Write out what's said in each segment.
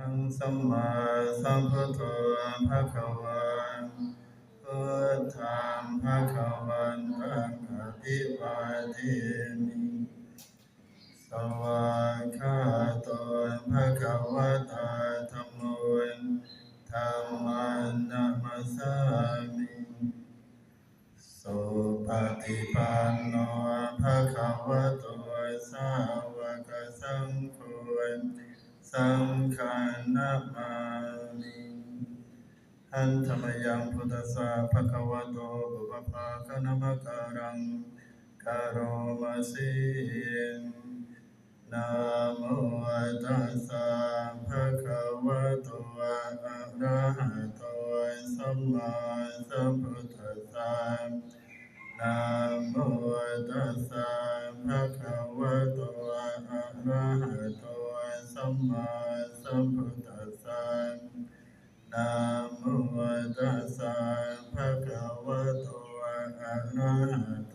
หังสัมมาสัมพุทโธภะคะวันพุทธังภะคะวันตังอภิวาเทมิสวา สะภะคะวะโตปุพพะคะนะมะการังกะโรมาสินะโมตัสสะภะคะวะโตอะระหะโตสัมมาสัมพุทธัสสะนะโมตัสสะภะคะวะโตอะระหะโตสัมมาสัมพุทธัสสะ นะโมตัสสะภะคะวะโตอะระหะโต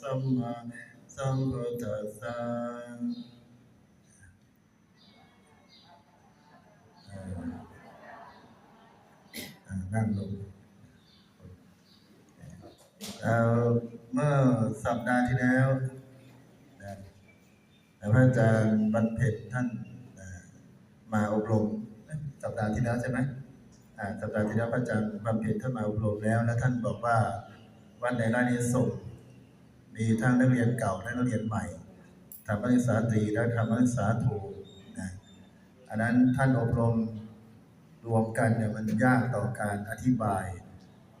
สัมมาสัมพุทธัสสะนั่งลงเอ่อเมื่อสัปดาห์ที่แล้วพระอาจารย์บรรเพชรท่านมาอบรมสัปดาห์ที่แล้วใช่ไหม สัปดาห์ที่แล้วพระอาจารย์บรรเพชรท่านมาอบรมแล้ว แล้วท่านบอกว่าวันในรานี้ส่งมีทั้งนักเรียนเก่าและนักเรียนใหม่ทำนักศึกษาตรีและทำนักศึกษาโทนะอันนั้นท่านอบรมรวมกันเนี่ยมันยากต่อการอธิบาย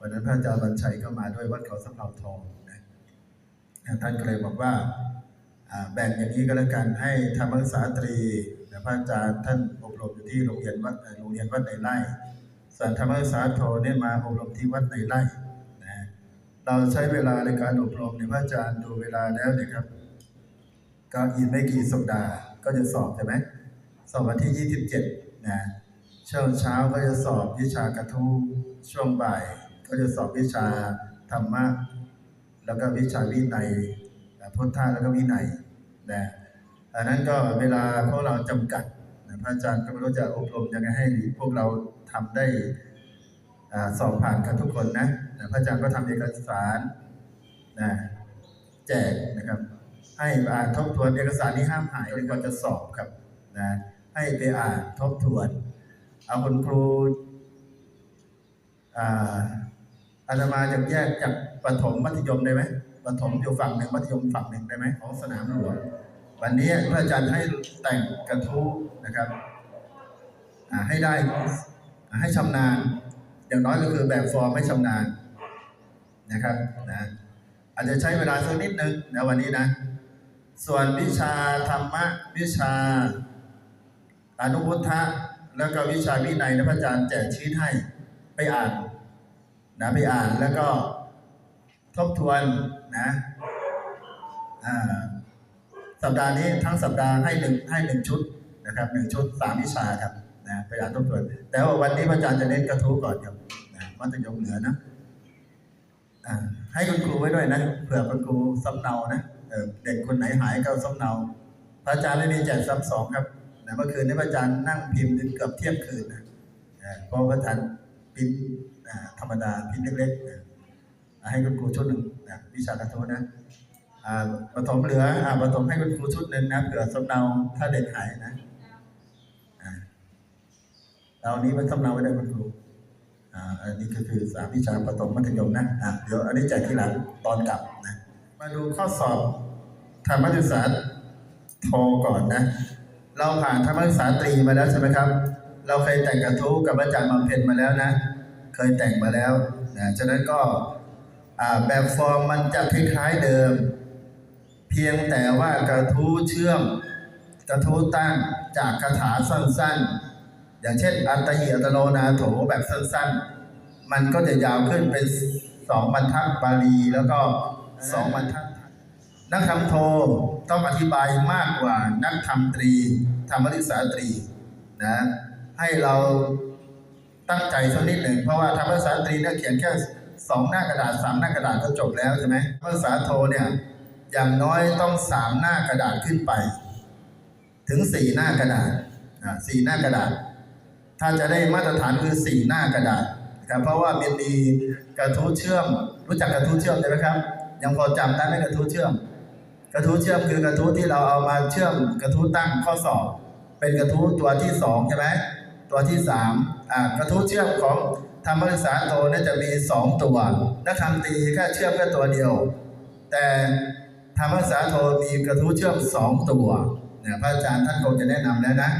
วันนั้นพระอาจารย์บรรชัยก็มาด้วยวัดเขาสำเภาทองนะท่านก็เลยบอกว่าแบ่งอย่างนี้ก็แล้วกันให้ธรรมศึกษาตรีแต่พระอาจารย์ท่านอบรมอยู่ที่โรงเรียนวัดโรงเรียนวัดในไร่ ส่วนธรรมศึกษาโทเนี่ยมาอบรมที่วัดในไร่นะเราใช้เวลาในการอบรมเนี่ยพระอาจารย์ดูเวลาแล้วเนี่ยครับก็อีกไม่กี่สัปดาห์ก็จะสอบใช่ไหมสอบวันที่ 27นะช่วงเช้าก็จะสอบวิชากระทู้ช่วงบ่าย ก็จะสอบวิชาธรรมะแล้วก็วิชาวินัยพุทธะแล้วก็วินัยนะอันนั้นก็เวลาพวกเราจำกัดนะพระอาจารย์ก็ไม่รู้จะอบรมยังไงให้พวกเรา ทำได้สอบผ่านกันทุกคนนะพระอาจารย์ก็ทำเอกสารนะแจกนะครับ ให้อ่านทบทวนเอกสารนี้ห้ามหายเลยก่อนจะสอบครับนะให้ไปอ่านทบทวน เอาคุณครูอาตมาจะแยกจากประถมมัธยมได้ไหมประถมอยู่ฝั่งหนึ่งมัธยมฝั่งหนึ่งได้ไหมของสนามหลวงวันนี้พระอาจารย์ให้แต่งกระทู้นะครับให้ได้ ให้ชำนาญ อย่างน้อยก็คือแบบฟอร์มให้ชำนาญนะครับนะอาจจะใช้เวลาสักนิดนึงนะวันนี้นะ ส่วนวิชาธรรมะ วิชา อนุพุทธะแล้วก็วิชาวินัยนะพระอาจารย์แจกชีตให้ไปอ่านนะไปอ่านแล้วก็ทบทวนนะสัปดาห์นี้ทั้งสัปดาห์ให้หนึ่งให้หนึ่งชุดนะครับหนึ่งชุดสามวิชาครับ นะไปอ่านทบทวนแต่ว่าวันนี้พระอาจารย์จะเน้นกระทู้ก่อนครับมัธยมเหนือนะให้คุณครูไว้ด้วยนะเผื่อคุณครูสำเนานะเด็กคนไหนหายก็สำเนา พระอาจารย์ไม่มีแจกซ้ำสองครับเมื่อคืนนี้พระอาจารย์นั่งพิมพ์เกือบเที่ยงคืนนะเพราะพระอาจารย์พิมพ์ธรรมดาพิมพ์เล็กๆให้คุณครูชุดหนึ่งวิชากระทู้นะปฐมเหลือปฐมให้คุณครูชุดหนึ่งนะเผื่อสำเนาถ้าเด็กหายนะ เรานี้มันสำเนาไว้ได้คุณครูอ่าอันนี้ก็คือสามวิชาปฐมมัธยมนะอ่าเดี๋ยวอันนี้แจกทีหลังตอนกลับนะมาดูข้อสอบธรรมศึกษาโทก่อนนะ เราผ่านธรรมศึกษาตรีมาแล้วใช่ไหมครับ เราเคยแต่งกระทู้กับอาจารย์บำเพ็ญมาแล้วนะ เคยแต่งมาแล้วนะฉะนั้นก็อ่าแบบฟอร์มมันจะคล้ายๆเดิม เพียงแต่ว่ากระทู้เชื่อม กระทู้ตั้งจากคาถาสั้นๆ อย่างเช่น อัตตหิอัตโนนาโถแบบสั้นๆ มันก็จะยาวขึ้นเป็นสองบรรทัดบาลีแล้วก็สองบรรทัด นักธรรมโทต้องอธิบายมากกว่านักธรรมตรี ธรรมศึกษาตรีนะให้เราตั้งใจสักนิดหนึ่งเพราะว่าธรรมศึกษาตรีเนี่ยเขียนแค่สองหน้ากระดาษสามหน้ากระดาษก็จบแล้วใช่ไหมธรรมศึกษาโทเนี่ยอย่างน้อยต้องสามหน้ากระดาษขึ้นไป ถึงสี่หน้ากระดาษสี่หน้ากระดาษ ถ้าจะได้มาตรฐานคือสี่หน้ากระดาษนะครับเพราะว่ามันมีกระทู้เชื่อม รู้จักกระทู้เชื่อมใช่ไหมครับ ยังพอจำได้ไหมกระทู้เชื่อม กระทู้เชื่อมคือกระทู้ที่เราเอามาเชื่อม กระทู้ตั้งข้อสอบ เป็นกระทู้ตัวที่สองใช่ไหมตัวที่สามอ่ากระทู้เชื่อมของธรรมศึกษาโตเนี่ยจะมีสองตัวนักธรรมตีแค่เชื่อมแค่ตัวเดียว แต่ธรรมศึกษาโทมีกระทู้เชื่อมสองตัวเนี่ยพระอาจารย์ท่านคงจะแนะนำแล้วนะ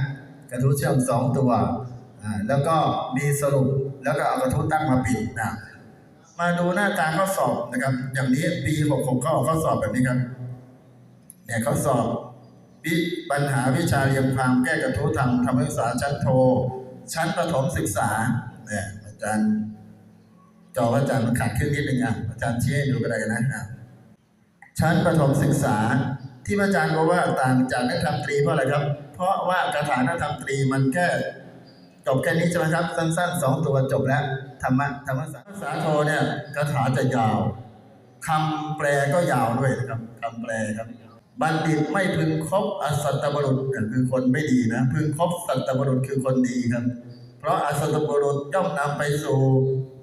กระทู้เชื่อมสองตัว แล้วก็มีสรุปแล้วก็เอากระทู้ตั้งมาปิดนะมาดูหน้าตาข้อสอบนะครับ อย่างนี้ปี66เขาอข้อสอบแบบนี้ครับ เนี่ยเขาสอบวิปัญหาวิชาเรียงความแก้กระทู้ทางธรรมศึกษาชั้นโท ชั้นประถมศึกษาเนี่ยอาจารย์จออาจารย์มันขาดขึ้นนิดนึงอะอาจารย์เชี้ให้ดูก็ได้นะอะชั้นประถมศึกษาที่อาจารย์บอกว่าต่างจากนักธรรมตรีเพราะอะไรครับ เพราะว่าคาถานักธรรมตรีมันแค่ จบแค่นี้ใช่ไหมครับ สั้นๆสองตัวจบแล้วธรรมะธรรมศาสตร์ภาษาโทเนี่ยคาถาจะยาวคำแปลก็ยาวด้วยนะครับคำแปลครับ บัณฑิตไม่พึงคบอสัตตบุรุษคือคนไม่ดีนะ พึงคบสัตตบุรุษคือคนดีครับ เพราะอสัตตบุรุษย่อมนำไปสู่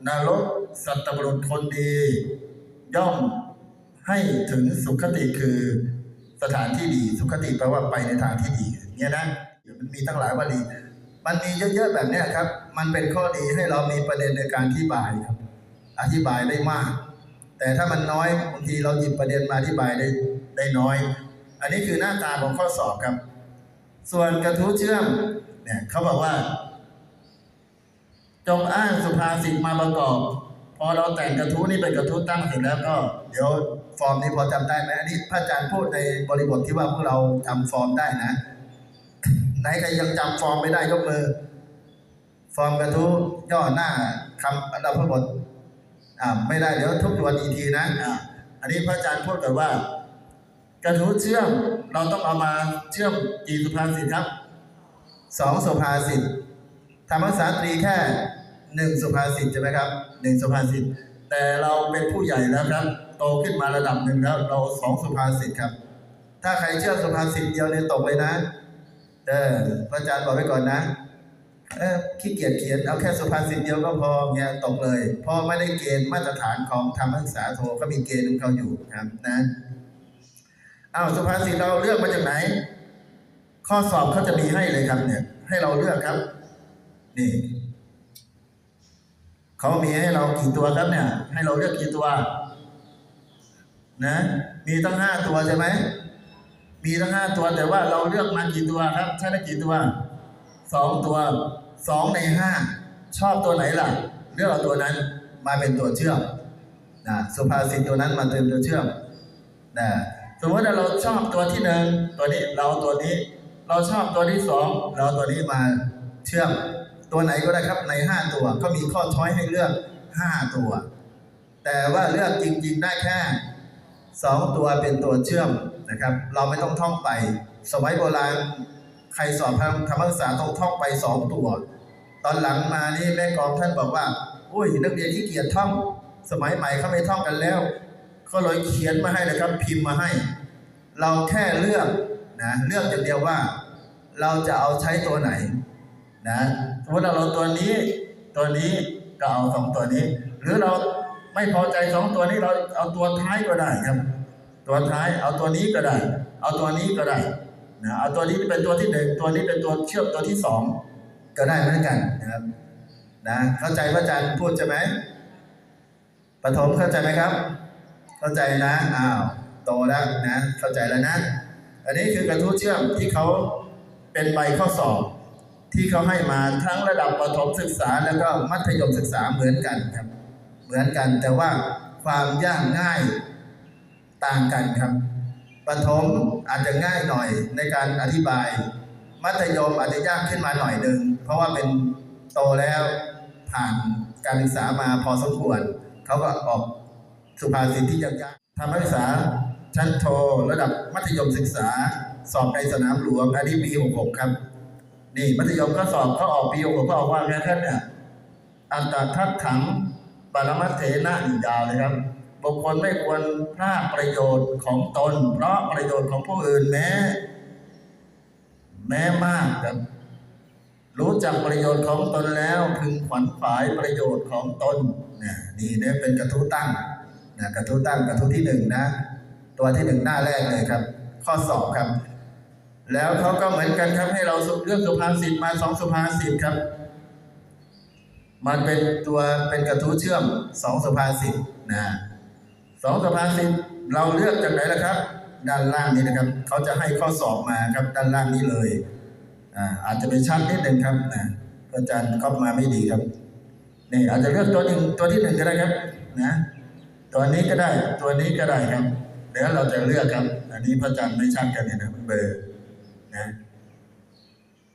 นรกสัตตบุรุษคนดี ย่อมให้ถึงสุขติคือสถานที่ดี สุขติแปลว่าไปในทางที่ดีเนี่ยนะเดี๋ยวมันมีตั้งหลายวลี มันมีเยอะๆแบบนี้ครับ มันเป็นข้อดีให้เรามีประเด็นในการอธิบายครับ อธิบายได้มาก แต่ถ้ามันน้อยบางทีเราหยิบประเด็นมาอธิบายได้ได้น้อย อันนี้คือหน้าตาของข้อสอบครับ ส่วนกระทู้เชื่อมเนี่ยเขาบอกว่า จงอ้างสุภาษิตมาประกอบ พอเราแต่งกระทู้นี้เป็นกระทู้ตั้งเสร็จแล้วก็ เดี๋ยวฟอร์มนี้พอจำได้ไหมอันนี้พระอาจารย์พูดในบริบทที่ว่าพวกเราจำฟอร์มได้นะ ไหนใครยังจำฟอร์มไม่ได้ยกมือ ฟอร์มกระทู้ย่อหน้าคำอันดับพระบทอ่าไม่ได้เดี๋ยวทุกตัวอีกทีนะอ่าอันนี้พระอาจารย์พูดกันว่า กระทู้เชื่อมเราต้องเอามาเชื่อมกี่สุภาษิตครับสองสุภาษิตธรรมศาสตรีแค่หนึ่งสุภาษิตใช่ไหมครับหนึ่งสุภาษิตแต่เราเป็นผู้ใหญ่แล้วครับ โตขึ้นมาระดับหนึ่งแล้ว เราสองสุภาษิตครับ ถ้าใครเชื่อสุภาษิตเดียวเนี่ยตกเลยนะ เออพระอาจารย์บอกไว้ก่อนนะเออขี้เกียจเขียนเอาแค่สุภาษิตเดียวก็พอเงี้ยตกเลยพราะไม่ได้เกณฑ์มาตรฐานของธรรมศึกษาโทก็มีเกณฑ์ของเขาอยู่ครับนะเอาสุภาษิตเราเลือกมาจากไหน ข้อสอบเขาจะมีให้เลยครับเนี่ย ให้เราเลือกครับ นี่เขามีให้เรากี่ตัวครับเนี่ย ให้เราเลือกกี่ตัว นะ มีตั้งห้าตัวใช่ไหม มีตั้งห้าตัวแต่ว่าเราเลือกมากี่ตัวครับ ใช่ได้กี่ตัวสองตัวสองในห้าชอบตัวไหนล่ะ เลือกเอาตัวนั้นมาเป็นตัวเชื่อมนะสุภาษิตตัวนั้นมาเป็นตัวเชื่อมนะสมมติว่าเราชอบตัวที่หนึ่งตัวนี้เราตัวนี้ เราชอบตัวที่สองเราเอาตัวนี้มาเชื่อม ตัวไหนก็ได้ครับในห้าตัว ก็มีข้อช้อยให้เลือกห้าตัว แต่ว่าเลือกจริง ๆ ได้แค่สองตัวเป็นตัวเชื่อม นะครับ เราไม่ต้องท่องไป สมัยโบราณใครสอบธรรมธรรมศึกษาต้องท่องไปสองตัว ตอนหลังมานี่แม่กองท่านบอกว่าอุ้ยนักเรียนที่เกียจท่อง สมัยใหม่เขาไม่ท่องกันแล้วก็เลยเขียนมาให้เลยครับ พิมพ์มาให้ เราแค่เลือกนะเลือกอย่างเดียวว่า เราจะเอาใช้ตัวไหนนะสมมติเราตัวนี้ตัวนี้ก็เอาสองตัวนี้ หรือเราไม่พอใจสองตัวนี้เราเอาตัวท้ายก็ได้ครับ ตัวท้ายเอาตัวนี้ก็ได้ เอาตัวนี้ก็ได้นะเอาตัวนี้เป็นตัวที่หนึ่งตัวนี้เป็นตัวเชื่อมตัวที่สองก็ได้เหมือนกันนะครับนะเข้าใจพระอาจารย์พูดใช่ไหมปฐมเข้าใจไหมครับ เข้าใจนะอ้าวโตแล้วนะเข้าใจแล้วนะ อันนี้คือกระทู้เชื่อมที่เขาเป็นใบข้อสอบ ที่เขาให้มาทั้งระดับประถมศึกษาแล้วก็มัธยมศึกษาเหมือนกันครับ เหมือนกันแต่ว่าความยากง่าย ต่างกันครับประถมอาจจะง่ายหน่อยในการอธิบาย มัธยมอาจจะยากขึ้นมาหน่อยหนึ่งเพราะว่าเป็นโตแล้วผ่านการศึกษามาพอสมควรเขาก็ออกสุภาษิตที่ยากๆทำนักศึกษาชั้นโทระดับมัธยมศึกษา สอบในสนามหลวงอันนี้ปี66ครับนี่มัธยมก็สอบเขาออกปี66เขาออกว่าแค่ท่านเนี่ยอันตรทัดถังปรมัตเถนะอีกยาวเลยครับ บุคคลไม่ควรพลาดประโยชน์ของตน เพราะประโยชน์ของผู้อื่นแม้ แม้มากครับรู้จักประโยชน์ของตนแล้วพึงขวัญขวายประโยชน์ของตนเนี่ยนี่เนี่ยเป็นกระทู้ตั้งนะกระทู้ตั้งกระทู้ที่หนึ่งนะ ตัวที่หนึ่งหน้าแรกเลยครับ ข้อสอบครับ แล้วเขาก็เหมือนกันครับให้เราเลือกสุภาษิตมาสองสุภาษิตครับ มันเป็นตัวเป็นกระทู้เชื่อมสองสุภาษิตนะ สองสภาษิตเราเลือกจากไหนล่ะครับ ด้านล่างนี้นะครับ เขาจะให้ข้อสอบมาครับ ด้านล่างนี้เลยอ่าอาจจะเป็นชั้นนิดหนึ่งครับนะอาจารย์ก็มาไม่ดีครับนี่อาจจะเลือกตัวหนึ่งตัวที่หนึ่งก็ได้ครับนะตัวนี้ก็ได้ตัวนี้ก็ได้ครับเดี๋ยวเราจะเลือกครับ อันนี้พระอาจารย์ไม่ชัดกันเนี่ยนะเบลอนะ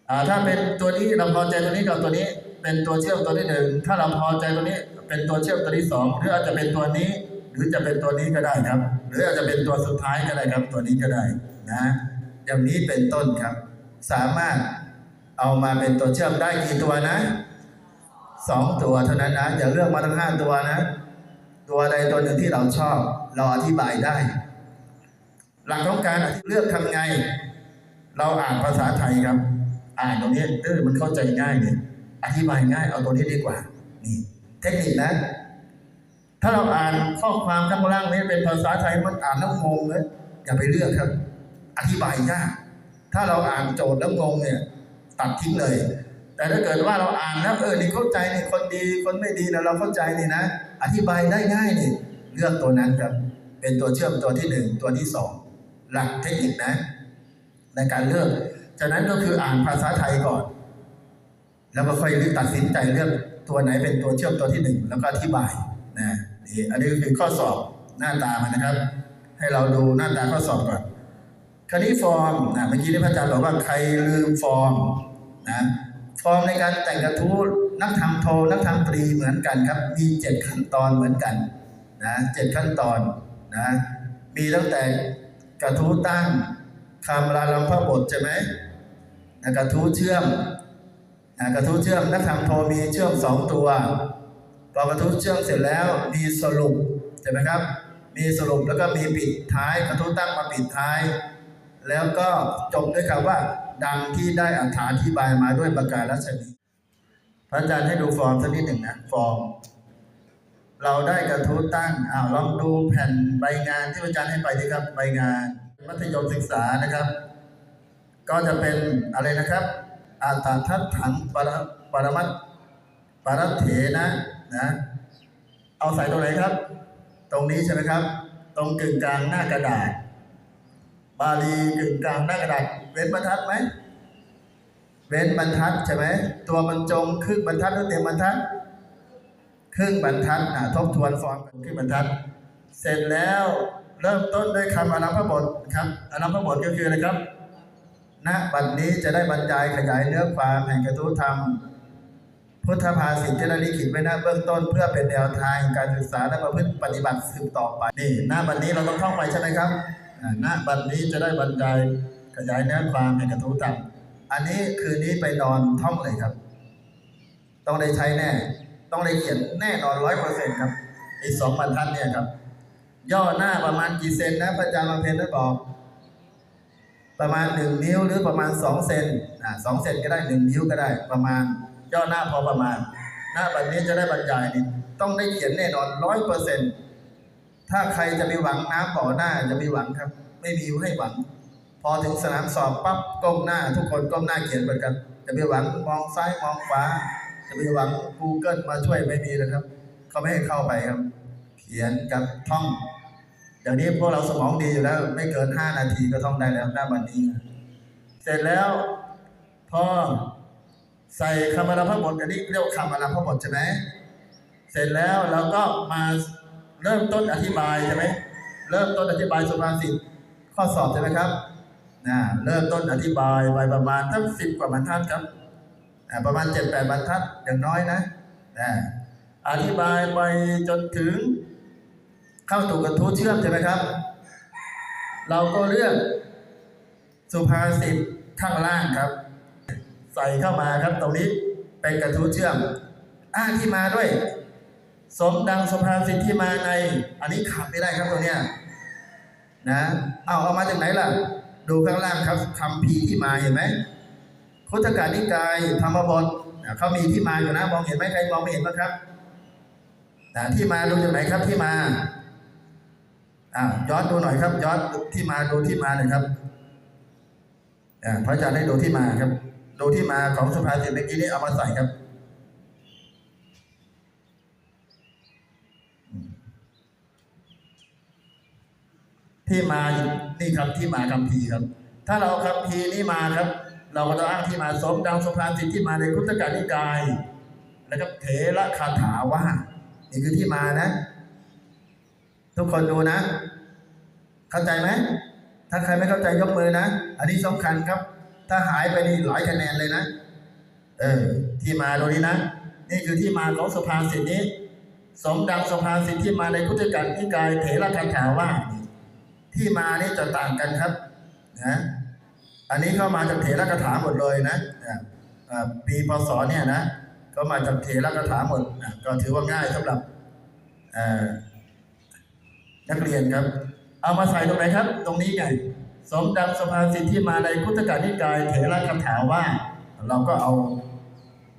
อ่าถ้าเป็นตัวนี้เราพอใจตัวนี้กับตัวนี้ เป็นตัวเชื่อมตัวที่หนึ่งถ้าเราพอใจตัวนี้ เป็นตัวเชื่อมตัวที่สองหรืออาจจะเป็นตัวนี้ หรือจะเป็นตัวนี้ก็ได้ครับ หรืออาจจะเป็นตัวสุดท้ายก็ได้ครับ ตัวนี้ก็ได้นะอย่างนี้เป็นต้นครับ สามารถเอามาเป็นตัวเชื่อมได้กี่ตัวนะสองตัวเท่านั้นนะอย่าเลือกมาทั้งห้าตัวนะ ตัวใดตัวหนึ่งที่เราชอบ เราอธิบายได้ หลักของการเลือกทำไง เราอ่านภาษาไทยครับ อ่านตรงนี้เออมันเข้าใจง่ายเนี่ยอธิบายง่ายเอาตัวนี้ดีกว่า นี่ เทคนิคนะ ถ้าเราอ่านข้อความข้างล่างนี้เป็นภาษาไทยมันอ่านแล้วงงเลยอย่าไปเลือกครับ อธิบายยากถ้าเราอ่านโจทย์แล้วงงเนี่ย ตัดทิ้งเลย แต่ถ้าเกิดว่าเราอ่านแล้วเออนี่เข้าใจนี่คนดีคนไม่ดีนะเราเข้าใจนี่นะ อธิบายได้ง่ายนี่เลือกตัวนั้นครับ เป็นตัวเชื่อมตัวที่หนึ่งตัวที่สองหลักเทคนิคนะ ในการเลือกฉะนั้นก็คืออ่านภาษาไทยก่อน แล้วก็ค่อยตัดสินใจเลือกตัวไหนเป็นตัวเชื่อมตัวที่หนึ่งแล้วก็อธิบายนะนี่ อันนี้ก็คือข้อสอบหน้าตามันนะครับ ให้เราดูหน้าตาข้อสอบก่อนคราวนี้ฟอร์มนะเมื่อกี้ที่พระอาจารย์บอกว่าใครลืมฟอร์มนะฟอร์มในการแต่งกระทู้นักทำโทนักทำตรีเหมือนกันครับ มีเจ็ดขั้นตอนเหมือนกันนะเจ็ดขั้นตอนนะมีตั้งแต่กระทู้ตั้งคำลาลัมพระบทใช่ไหมนะกระทู้เชื่อมนะกระทู้เชื่อมนักทำโทมีเชื่อมสองตัว พอกระทู้เชื่อมเสร็จแล้วมีสรุปใช่ไหมครับ มีสรุปแล้วก็มีปิดท้ายกระทู้ตั้งมาปิดท้าย แล้วก็จบด้วยคำว่า ดังที่ได้อธิบายมาด้วยประการรัชนีพระอาจารย์ให้ดูฟอร์มสักนิดหนึ่งนะฟอร์มเราได้กระทู้ตั้งอ้าวลองดูแผ่นใบงานที่พระอาจารย์ให้ไปดีครับใบงาน มัธยมศึกษานะครับ ก็จะเป็นอะไรนะครับ อาตาทัตถังปรปรมัตปรัตเถนะ นะ เอาใส่ตรงไหนครับ ตรงนี้ใช่ไหมครับ ตรงกึ่งกลางหน้ากระดาษ บาลีกึ่งกลางหน้ากระดาษ เว้นบรรทัดไหม เว้นบรรทัดใช่ไหม ตัวบรรจงครึ่งบรรทัดหรือเต็มบรรทัด ครึ่งบรรทัดอะทบทวนฟอร์มครึ่งบรรทัด เสร็จแล้วเริ่มต้นด้วยคำอนัมพบทครับอนัมพบทก็คืออะไรครับณบัดนี้จะได้บรรยายขยายเนื้อความแห่งกระทู้ธรรม พุทธภาษิตจะได้ลิขิตไว้หน้าเบื้องต้น เพื่อเป็นแนวทางการศึกษาและประพฤติปฏิบัติสืบต่อไปนี่หน้าบัดนี้เราต้องท่องไปใช่ไหมครับหน้าบัดนี้จะได้บรรยายขยายเนื้อความแห่งกระทู้ธรรมอันนี้คืนนี้ไปนอนท่องเลยครับ ต้องได้ใช้แน่ ต้องได้เขียนแน่นอนร้อยเปอร์เซ็นต์ครับอีกสองบรรทัดเนี่ยครับ ย่อหน้าประมาณกี่เซนนะพระอาจารย์บำเพ็ญได้บอก ประมาณหนึ่งนิ้วหรือประมาณสองเซนอ่าสองเซนก็ได้หนึ่งนิ้วก็ได้ประมาณ ย่อหน้าพอประมาณ หน้าแบบนี้จะได้บรรยายนี่ต้องได้เขียนแน่นอนร้อยเปอร์เซ็นต์ถ้าใครจะมีหวังน้ำบ่อหน้าจะมีหวังครับ ไม่มีให้หวัง พอถึงสนามสอบปั๊บก้มหน้า ทุกคนก้มหน้าเขียนเหมือนกัน จะมีหวังมองซ้ายมองขวาจะมีหวัง Google มาช่วยไม่มีนะครับ เขาไม่ให้เข้าไปครับ เขียนกับท่องเดี๋ยวนี้พวกเราสมองดีอยู่แล้ว ไม่เกินห้านาทีก็ท่องได้แล้วหน้าบันนี้ เสร็จแล้วพอ ใส่คำอารมพบทอันนี้เรียกว่าคำอารมพบทใช่ไหมเสร็จแล้วเราก็มาเริ่มต้นอธิบายใช่ไหมเริ่มต้นอธิบายสุภาษิตข้อสอบใช่ไหมครับนะเริ่มต้นอธิบายไปประมาณทั้งสิบกว่าบรรทัดครับอ่าประมาณเจ็ดแปดบรรทัดอย่างน้อยนะนะอธิบายไปจนถึง เข้าสู่กระทู้เชื่อมใช่ไหมครับ เราก็เลือกสุภาษิตข้างล่างครับ ใส่เข้ามาครับตรงนี้เป็นกระทู้เชื่อมอ้างที่มาด้วย สมดังสุภาษิตที่มาใน อันนี้ขาดไม่ได้ครับตรงเนี้ยนะเอาเอามาจากไหนล่ะ ดูข้างล่างครับคำพีที่มาเห็นไหมพุทธกานิกายธรรมบทเขามีที่มาอยู่นะมองเห็นไหมใครมองไม่เห็นบ้างครับอ่ที่มาดูจากไหนครับที่มาอ่าย้อนดูหน่อยครับย้อนที่มาดูที่มาหน่อยครับอ่าพระอาจารย์ให้ดูที่มาครับ ดูที่มาของสุภาษิตเมื่อกี้นี้เอามาใส่ครับ ที่มานี่ครับที่มาคำพีครับ ถ้าเราคำพีนี้มาครับ เราก็ต้องอ้างที่มาสมดังสุภาษิตที่มาในพุทธกานิกาย แล้วก็เถระคาถาว่า นี่คือที่มานะ ทุกคนดูนะ เข้าใจไหมถ้าใครไม่เข้าใจยกมือนะ อันนี้สำคัญครับ ถ้าหายไปนี่หลายคะแนนเลยนะ เออ ที่มาตรงนี้นะ นี่คือที่มาของสภาษิตนี้ สมดังสภาษิตที่มาในพุทธกานิกายเถระคาถาว่า ที่มานี่จะต่างกันครับ นะ อันนี้เข้ามาจากเถระคาถาหมดเลยนะปีพศเนี่ยนะ ก็มาจากเถระคาถาหมด ก็ถือว่าง่ายสำหรับนักเรียนครับ เอามาใส่ตรงไหนครับ ตรงนี้ไง สมดังสภาสิทธิ์ที่มาในพุทธกานิกายเถระคาถาว่า เราก็เอา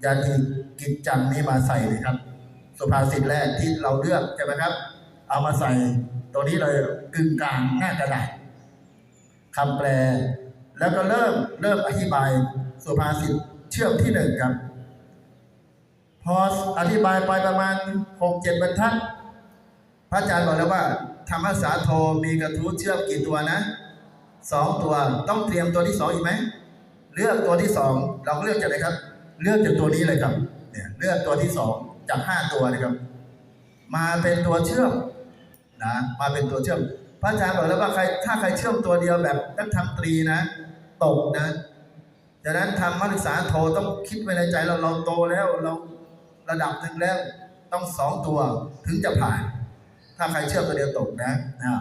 ยานีกิจจังนี้มาใส่เลยครับ สุภาษิตแรกที่เราเลือกใช่ไหมครับ เอามาใส่ตัวนี้เลยกึ่งกลางหน้ากระดาษคำแปล แล้วก็เริ่มเริ่มอธิบายสุภาษิตเชื่อมที่หนึ่งครับ พออธิบายไปประมาณหกเจ็ดบรรทัด พระอาจารย์บอกแล้วว่าธรรมสาโทมีกระทู้เชื่อมกี่ตัวนะ สองตัวต้องเตรียมตัวที่สองอีกไหมเลือกตัวที่สองเราก็เลือกจากไหนครับ เลือกจากตัวนี้เลยครับเนี่ยเลือกตัวที่สองจากห้าตัวนะครับ มาเป็นตัวเชื่อมนะมาเป็นตัวเชื่อม พระอาจารย์บอกแล้วว่าใครถ้าใครเชื่อมตัวเดียวแบบนักทำตรีนะตกนะดังนั้นทำมัศึกษาโทต้องคิดไว้ในใจเราเราโตแล้วเราระดับหนึ่งแล้วต้องสองตัวถึงจะผ่าน ถ้าใครเชื่อมตัวเดียวตกนะอ่า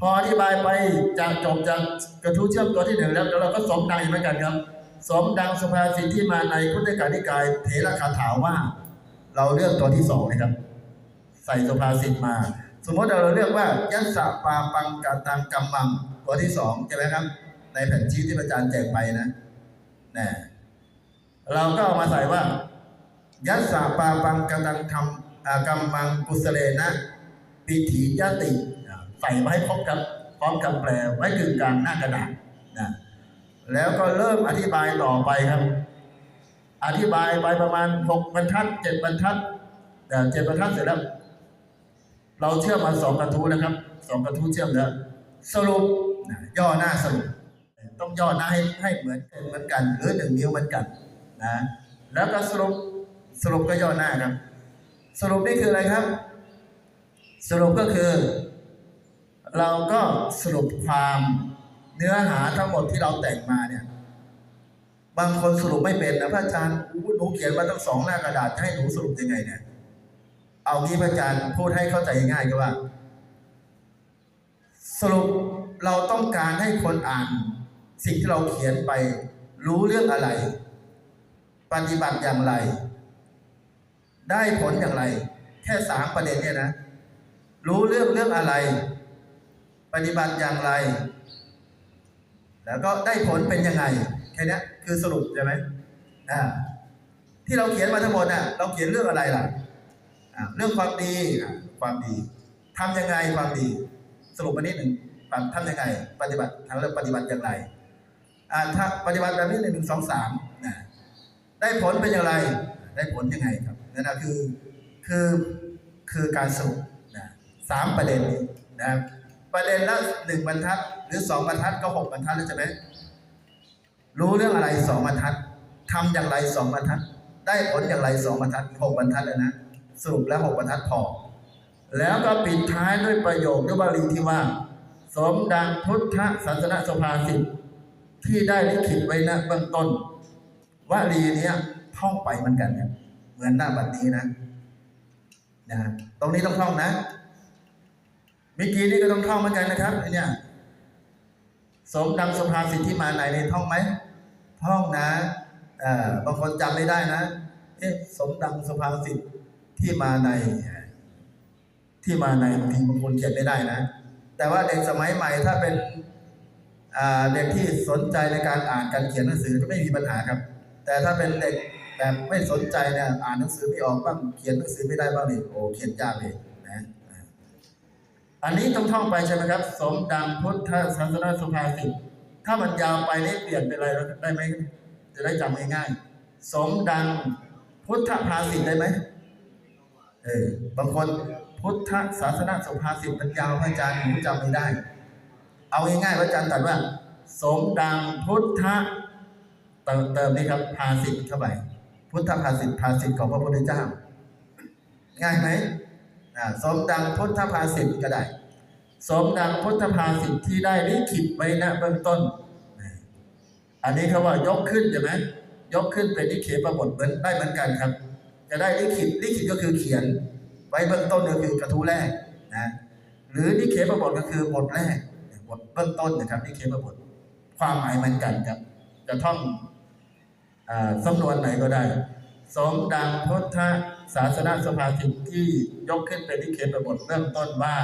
พออธิบายไปจากจบจากกระทู้เชื่อมตัวที่หนึ่งแล้วแล้วเราก็สมดังอีกเหมือนกันครับ สมดังสุภาษิตที่มาในพุทธกานิกายเถระคาถาว่า เราเลือกตัวที่สองนะครับ ใส่สุภาษิตมา สมมติเราเลือกว่ายัสสะปาปังกาตังกัมมังตัวที่สองใช่ไหมครับ ในแผ่นชี้ที่อาจารย์แจกไปนะนะเราก็เอามาใส่ว่า ยัสสะปาปังกาตังธรรมอ่ากัมมังกุสเลนะปิถียติ ใส่มาให้ครบครับพร้อมกับแปลไว้กึ่งกลางหน้ากระดาษนะแล้วก็เริ่มอธิบายต่อไปครับ อธิบายไปประมาณหกบรรทัดเจ็ดบรรทัดแต่เจ็ดบรรทัดเสร็จแล้ว เราเชื่อมมาสองกระทู้นะครับสองกระทู้เชื่อมแล้วสรุปย่อหน้าสรุป ต้องย่อหน้าให้ให้เหมือนเหมือนกัน หรือหนึ่งนิ้วเหมือนกันนะแล้วก็สรุปสรุปก็ย่อหน้าครับ สรุปนี่คืออะไรครับ สรุปก็คือ เราก็สรุปความเนื้อหาทั้งหมดที่เราแต่งมาเนี่ย บางคนสรุปไม่เป็นนะพระอาจารย์อู้หนูเขียนมาตั้งสองหน้ากระดาษให้หนูสรุปยังไงเนี่ย เอางี้พระอาจารย์พูดให้เข้าใจง่ายก็ว่า สรุปเราต้องการให้คนอ่าน สิ่งที่เราเขียนไป รู้เรื่องอะไร ปฏิบัติอย่างไร ได้ผลอย่างไร แค่สามประเด็นเนี่ยนะ รู้เรื่องเรื่องอะไร ปฏิบัติอย่างไร แล้วก็ได้ผลเป็นยังไงแค่นี้คือสรุปใช่ไหมอ่าที่เราเขียนมาทั้งหมดน่ะเราเขียนเรื่องอะไรล่ะอ่าเรื่องความดีความดีทำยังไงความดี สรุปมานิดหนึ่งทำยังไง ปฏิบัติทางเรื่องปฏิบัติอย่างไรอ่าถ้าปฏิบัติแบบนี้หนึ่งหนึ่งสองสามนะได้ผลเป็นอย่างไร ได้ผลยังไงครับนั่นนะคือคือคือการสรุปนะสามประเด็นนี้นะ ประเด็นละหนึ่งบรรทัด หรือสองบรรทัดก็หกบรรทัดแล้วใช่ไหมรู้เรื่องอะไรสองบรรทัดทำอย่างไรสองบรรทัด ได้ผลอย่างไรสองบรรทัดหกบรรทัดเลยนะสรุปแล้วหกบรรทัดพอแล้วก็ปิดท้ายด้วยประโยคด้วยบาลีที่ว่า สมดังพุทธศาสนสภาสิทธิ์ที่ได้ลิขิตไว้ณเบื้องต้นวลีเนี้ยท่องไปเหมือนกันเนี่ยเหมือนหน้าบัดนี้นะนะตรงนี้ต้องท่องนะ เมื่อกี้นี้ก็ต้องท่องเหมือนกันนะครับไอเนี่ยสมดังสุภาษิตที่มาไหนในท่องไหมท่องนะอบางคนจำไม่ได้นะเอ๊ะสมดังสุภาษิตที่มาใน ที่มาในบางทีบางคนเขียนไม่ได้นะ แต่ว่าเด็กสมัยใหม่ถ้าเป็นเด็กที่สนใจในการอ่านการเขียนหนังสือก็ไม่มีปัญหาครับ แต่ถ้าเป็นเด็กแบบไม่สนใจเนี่ยอ่านหนังสือไม่ออกบ้างเขียนหนังสือไม่ได้บ้างนี่โอ้เขียนยากเลย อันนี้ต้องท่องไปใช่ไหมครับ สมดังพุทธศาสนาสุภาษิตถ้ามันยาวไปนี่เปลี่ยนเป็นอะไรได้ไหมจะได้จำง่ายๆสมดังพุทธภาษิตได้ไหมเออบางคนพุทธศาสนาสุภาษิตมันยาวพระอาจารย์ผมจำไม่ได้ เอาง่ายๆพระอาจารย์ตรัสว่า สมดังพุทธเติมเติมนี่ครับภาษิตเข้าไปพุทธภาษิตภาษิตของพระพุทธเจ้า ง่ายไหม อ่าสมดังพุทธภาษิตก็ได้ สมดังพุทธภาษิตที่ได้ลิขิตไว้ณเบื้องต้น อันนี้เขาว่ายกขึ้นใช่ไหมยกขึ้นเป็นนิเคปบทเหมือนได้เหมือนกันครับ จะได้ลิขิตลิขิตก็คือเขียน ไว้เบื้องต้นก็คือกระทู้แรกนะหรือนิเคปบทก็คือบทแรกบทเบื้องต้นนะครับนิเคปบทความหมายเหมือนกันครับ จะท่องอาสำนวนไหนก็ได้ สมดังพุทธ ศาสนาสภาสิทที่ยกขึ้นเป็นนิเคปบทเริ่มต้นว่า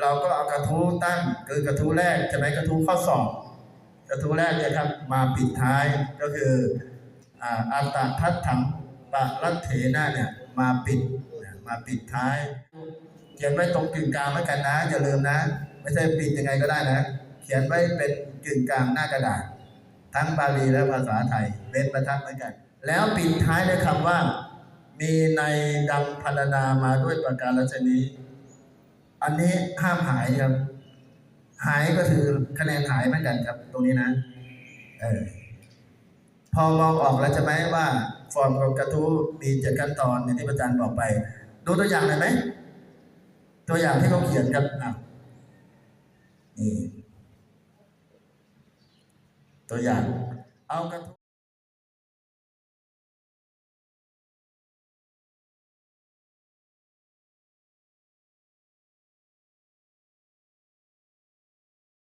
เราก็เอากระทู้ตั้งคือกระทู้แรกใช่ไหมกระทู้ข้อสอบกระทู้แรกเนี่ยครับมาปิดท้ายก็คืออ่าอัตตทัตถังปะรัตเถนะเนี่ยมาปิดมาปิดท้ายเขียนไว้ตรงกึ่งกลางเหมือนกันนะอย่าลืมนะ ไม่ใช่ปิดยังไงก็ได้นะ เขียนไว้เป็นกึ่งกลางหน้ากระดาษ ทั้งบาลีและภาษาไทยเป็นประทับเหมือนกัน แล้วปิดท้ายด้วยคำว่า มีในดังพรรณนามาด้วยประการฉนี้ อันนี้ห้ามหายครับ หายก็คือคะแนนหายเหมือนกันครับ ตรงนี้นะ เออพอมองออกแล้วใช่ไหมว่า ฟอร์มของกระทู้มีเจ็ดขั้นตอนอย่างที่อาจารย์บอกไป ดูตัวอย่างหน่อยไหม ตัวอย่างที่เขาเขียนครับอะนี่ตัวอย่าง เอากระทู้